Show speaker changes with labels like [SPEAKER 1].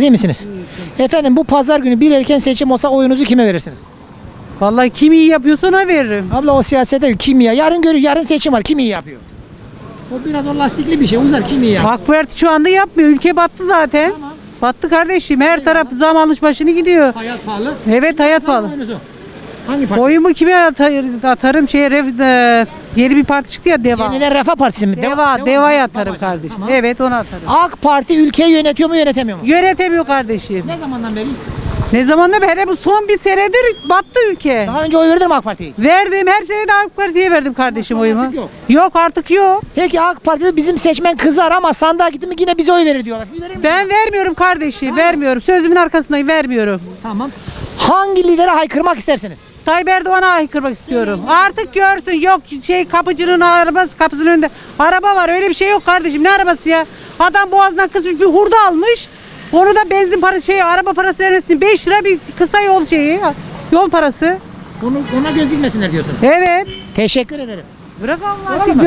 [SPEAKER 1] İyi misiniz? Efendim bu pazar günü bir erken seçim olsa oyunuzu kime verirsiniz?
[SPEAKER 2] Vallahi kim iyi yapıyorsa ona veririm.
[SPEAKER 1] Abla o siyasete kim ya? Yarın görür, yarın seçim var. Kim iyi yapıyor? O biraz o lastikli bir şey. Uzar kim iyi yapıyor?
[SPEAKER 2] AK Parti şu anda yapmıyor. Ülke battı zaten.
[SPEAKER 1] Tamam.
[SPEAKER 2] Battı kardeşim. Her taraf zam almış başını gidiyor.
[SPEAKER 1] Hayat pahalı.
[SPEAKER 2] Evet hayat pahalı.
[SPEAKER 1] oyunuzu. Hangi parti?
[SPEAKER 2] Oyumu kime atar- atarım? Şeye, ref, e, yeni bir parti çıktı ya Deva.
[SPEAKER 1] Yeniden Refah Partisi mi?
[SPEAKER 2] Deva,
[SPEAKER 1] Deva-
[SPEAKER 2] Deva'ya atarım kardeşim.
[SPEAKER 1] tamam.
[SPEAKER 2] Evet onu atarım.
[SPEAKER 1] AK Parti ülkeyi yönetiyor mu yönetemiyor mu?
[SPEAKER 2] Yönetemiyor kardeşim.
[SPEAKER 1] Ne zamandan beri?
[SPEAKER 2] Ne zamandan beri bu son bir senedir battı ülke.
[SPEAKER 1] Daha önce oy verdin mi AK Parti'ye?
[SPEAKER 2] Verdim her sene de AK Parti'ye verdim kardeşim oyumu.
[SPEAKER 1] artık yok.
[SPEAKER 2] Yok artık yok.
[SPEAKER 1] Peki AK Parti'de bizim seçmen kızar ama sandığa gitti mi yine bize oy verir diyorlar. Siz verir misiniz?
[SPEAKER 2] Ben vermiyorum kardeşim, vermiyorum. Sözümün arkasındayım, vermiyorum.
[SPEAKER 1] Tamam. Hangi lidere haykırmak istersiniz?
[SPEAKER 2] Tayyip Erdoğan'a aykırmak istiyorum. Artık görsün yok şey kapıcının arabası kapısının önünde araba var öyle bir şey yok kardeşim ne arabası ya? Adam boğazından kısmış bir hurda almış. Onu da benzin parası şey araba parası vermesin 5 lira bir kısa yol şeyi yol parası.
[SPEAKER 1] Onu, ona göz dikmesinler diyorsunuz.
[SPEAKER 2] Evet.
[SPEAKER 1] Teşekkür ederim.
[SPEAKER 2] Bırak Allah
[SPEAKER 1] Soralım mı?